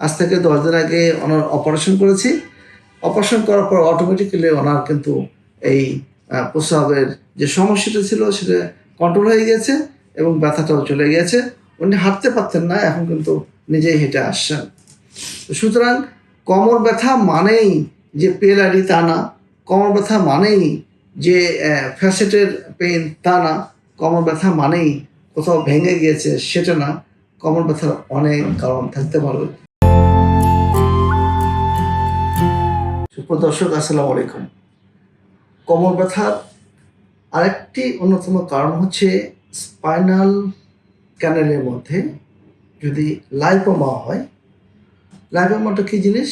আজ থেকে দশ দিন আগে ওনার অপারেশন করেছি। অপারেশন করার পর অটোমেটিক্যালি ওনার কিন্তু এই প্রস্রাবের যে সমস্যাটা ছিল সেটা কন্ট্রোল হয়ে গেছে এবং ব্যথাটাও চলে গেছে। উনি হাঁটতে পারতেন না, এখন কিন্তু নিজেই হেঁটে আসছেন। সুতরাং কোমর ব্যথা মানেই যে পেলারি তা না, কোমর ব্যথা মানেই যে ফ্যাসেটের পেন তা না, কোমর ব্যথা মানেই কোথাও ভেঙে গিয়েছে সেটা না। কোমর ব্যথার অনেক কারণ থাকতে পারে সুপ্রদর্শক আসসালামু আলাইকুম। কোমর ব্যথার আরেকটি অন্যতম কারণ হচ্ছে স্পাইনাল ক্যানেলের মধ্যে যদি লাইপোমা হয়, লাইপোমাটা কী জিনিস?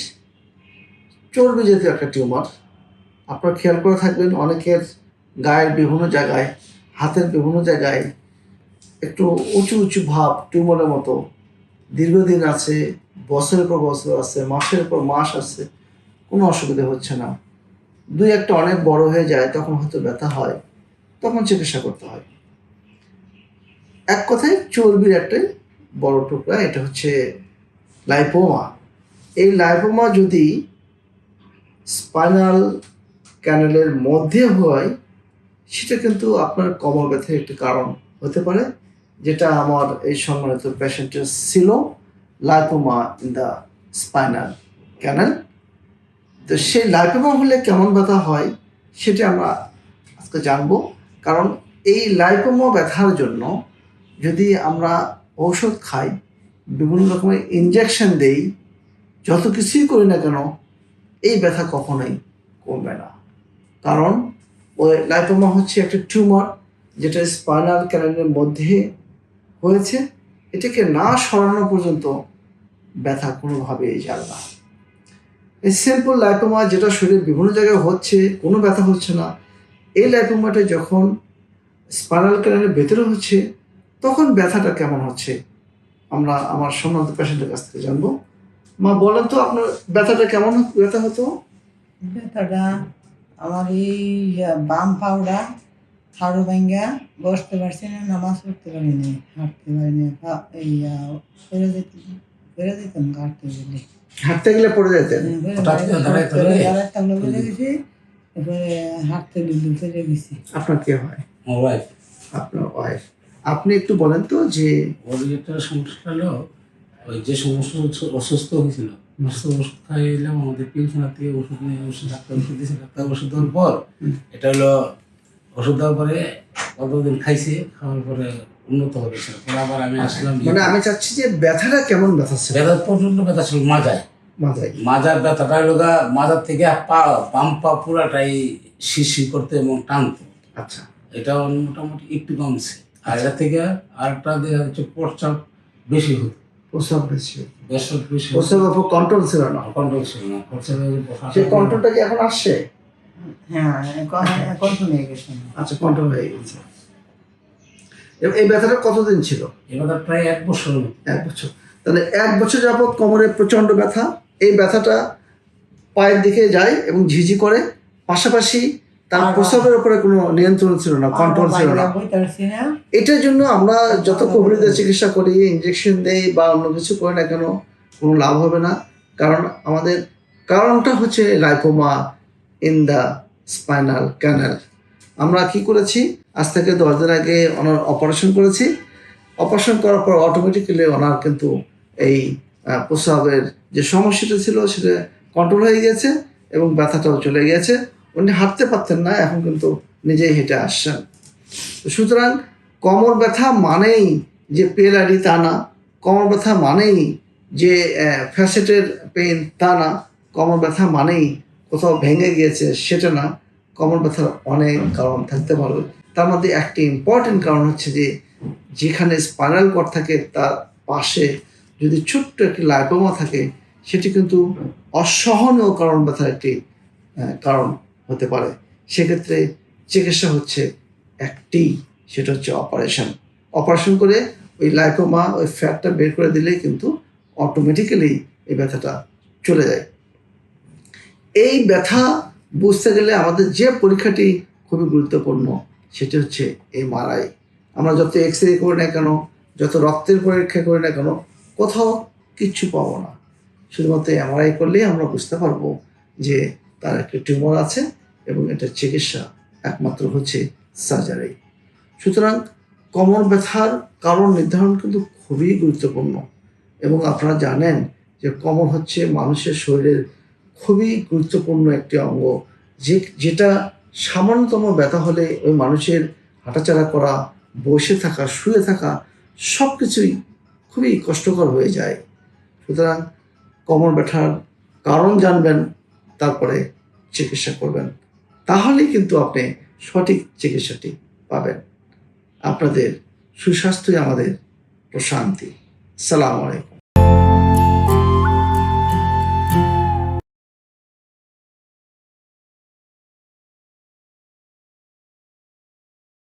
চর্বি জাতীয় একটা টিউমার। আপনারা খেয়াল করে থাকবেন, অনেকের গায়ের বিভিন্ন জায়গায়, হাতের বিভিন্ন জায়গায় একটু উঁচু উঁচু ভাব টিউমারের মতো দীর্ঘদিন আছে, বছরের পর বছর আছে, মাসের পর মাস আছে। কোনো অসুবিধা হচ্ছে না। দুই একটা অনেক বড় হয়ে যায়, তখন হয়তো ব্যথা হয়, তখন চিকিৎসা করতে হয়। এক কথায় চর্বির একটা বড় টুকরা, এটা হচ্ছে লাইপোমা এই লাইপোমা যদি স্পাইনাল ক্যানেলের মধ্যে হয়, সেটা কিন্তু আপনার কোমর ব্যথার একটি কারণ হতে পারে, যেটা আমার এই সম্মানিত পেশেন্টের ছিল lipoma in the spinal canal তো সেই লাইপোমা হলে কেমন ব্যথা হয় সেটা আমরা আজকে জানব। কারণ এই লাইপোমা ব্যথার জন্য যদি আমরা ঔষধ খাই, বিভিন্ন রকমের ইঞ্জেকশন দেই, যত কিছুই করি না কেন, এই ব্যথা কখনোই কমবে না। কারণ ওই লাইপোমা হচ্ছে একটা টিউমার যেটা স্পাইনাল ক্যানেলের মধ্যে হয়েছে। এটাকে না সরানো পর্যন্ত ব্যথা কোনোভাবেই যাবে না। এই সিম্পল লাইপোমা যেটা শরীরের বিভিন্ন জায়গায় হচ্ছে, কোনো ব্যথা হচ্ছে না, এই লাইপোমাটা যখন স্পাইনাল ক্যানেলের ভেতরে হচ্ছে, তখন ব্যথাটা কেমন হচ্ছে? আমরা আমার সম্মানিত পেশেন্টের কাছ থেকে জানব। মা, বলেন তো আপনার ব্যথাটা কেমন ব্যথা হতো? ব্যথাটা আমার এই বাম পাউডা হাড়ু ভাঙ্গা, বসতে পারছি না, নামাজ পড়তে পারি না হাঁটতে পারি না এই পড়ে যেতে হাঁটতে গেলে হাঁটতে গেলে পড়ে যেতেন? দাঁড়ায় থাকলে? পড়ে গেছি এরপরে হাঁটতে দিল্লি ফেলে গেছি। আপনার কে হয়? ওয়াইফ আপনার ওয়াইফ আপনি একটু বলেন তো যে ওর যেটা সমস্যা হলো ওই যে সমস্যা অসুস্থ হয়েছিল। অসুস্থ ওষুধ খাইলাম আমাদের পিলখানা থেকে ওষুধ নিয়ে ওষুধ ডাক্তার ওষুধ দিয়েছে ডাক্তার ওষুধ দেওয়ার পর। এটা হলো ওষুধ দেওয়ার পরে কতদিন খাইছে খাওয়ার পরে উন্নত হবে সেটা আবার আমি আসলাম মানে আমি চাচ্ছি যে ব্যথাটা কেমন ব্যথা ছিল? ব্যথা প্রচণ্ড ব্যথা ছিল মাজায়। মাথায় মাজার ব্যথাটা হলো গা মাজার থেকে পা বাম পা পুরাটাই শিশি করতে এবং টানতো। আচ্ছা। এটা মোটামুটি একটু কমছে। আর এটা থেকে আরেকটা দেখা যাচ্ছে প্রস্রাব বেশি হতো। প্রস্রাব বেশি প্রস্রাব বেশি প্রস্রাবের উপর কন্ট্রোল ছিল না? কন্ট্রোল ছিল না। সেই কন্ট্রোলটা কি এখন আসছে? হ্যাঁ এখন এখন তো নিয়ে আচ্ছা কন্ট্রোল হয়ে গেছে। এই ব্যথাটা কতদিন ছিল? প্রায় এক বছর এক বছর। তাহলে এক বছর যাবত কোমরে প্রচণ্ড ব্যথা এই ব্যথাটা পায়ের দিকে যায় এবং ঝিঝি করে পাশাপাশি তার প্রস্রাবের উপরে কোনো নিয়ন্ত্রণ ছিল না কন্ট্রোল ছিল না। এটার জন্য আমরা যত কোভিডের চিকিৎসা করি ইঞ্জেকশন দেই বা অন্য কিছু করি না কেন কোনো লাভ হবে না। কারণ আমাদের কারণটা হচ্ছে lipoma in the spinal canal আমরা কি করেছি? আজ থেকে দশ দিন আগে ওনার অপারেশন করেছি। অপারেশন করার পর অটোমেটিক্যালি ওনার কিন্তু এই প্রস্রাবের যে সমস্যাটা ছিল সেটা কন্ট্রোল হয়ে গেছে এবং ব্যথাটাও চলে গেছে। উনি হাঁটতে পারতেন না, এখন কিন্তু নিজেই হেঁটে আসছেন। সুতরাং কোমর ব্যথা মানেই যে পেলারি তা না, কোমর ব্যথা মানেই যে ফ্যাসেটের পেন তা না, কোমর ব্যথা মানেই কোথাও ভেঙে গিয়েছে সেটা না। কোমর ব্যথার অনেক কারণ থাকতে পারে তার মধ্যে একটি ইম্পর্টেন্ট কারণ হচ্ছে যে, যেখানে স্পাইনাল কর্ড থাকে, তার পাশে যদি ছোট্ট একটি লাইপোমা থাকে, সেটি কিন্তু অসহনীয় কারণ ব্যথার একটি কারণ হতে পারে। সেক্ষেত্রে চিকিৎসা হচ্ছে একটি, সেটা হচ্ছে অপারেশন অপারেশন করে ওই লাইপোমা ওই ফ্যাটটা বের করে দিলেই কিন্তু অটোমেটিক্যালি এই ব্যথাটা চলে যায়। এই ব্যথা বুঝতে গেলে আমাদের যে পরীক্ষাটি খুবই গুরুত্বপূর্ণ, সেটি হচ্ছে এমআরআই আমরা যত এক্স রে করি না কেন, যত রক্তের পরীক্ষা করি না কেন, কোথাও কিচ্ছু পাবো না। শুধুমাত্র এমআরআই করলেই আমরা বুঝতে পারব যে তার একটা টিউমার আছে এবং এটার চিকিৎসা একমাত্র হচ্ছে সার্জারি। সুতরাং কোমর ব্যথার কারণ নির্ধারণ কিন্তু খুবই গুরুত্বপূর্ণ। এবং আপনারা জানেন যে কোমর হচ্ছে মানুষের শরীরের খুবই গুরুত্বপূর্ণ একটি অঙ্গ। যে, যেটা সামান্যতম ব্যথা হলে ওই মানুষের হাঁটাচলা করা, বসে থাকা, শুয়ে থাকা সব কিছুই খুবই কষ্টকর হয়ে যায়। সুতরাং কোমর ব্যথার কারণ জানবেন, তারপরে চিকিৎসা করবেন। তাহলেই কিন্তু আপনি সঠিক চিকিৎসাটি পাবেন। আপনাদের সুস্বাস্থ্যই আমাদের প্রশান্তি। সালাম আলাইকুম।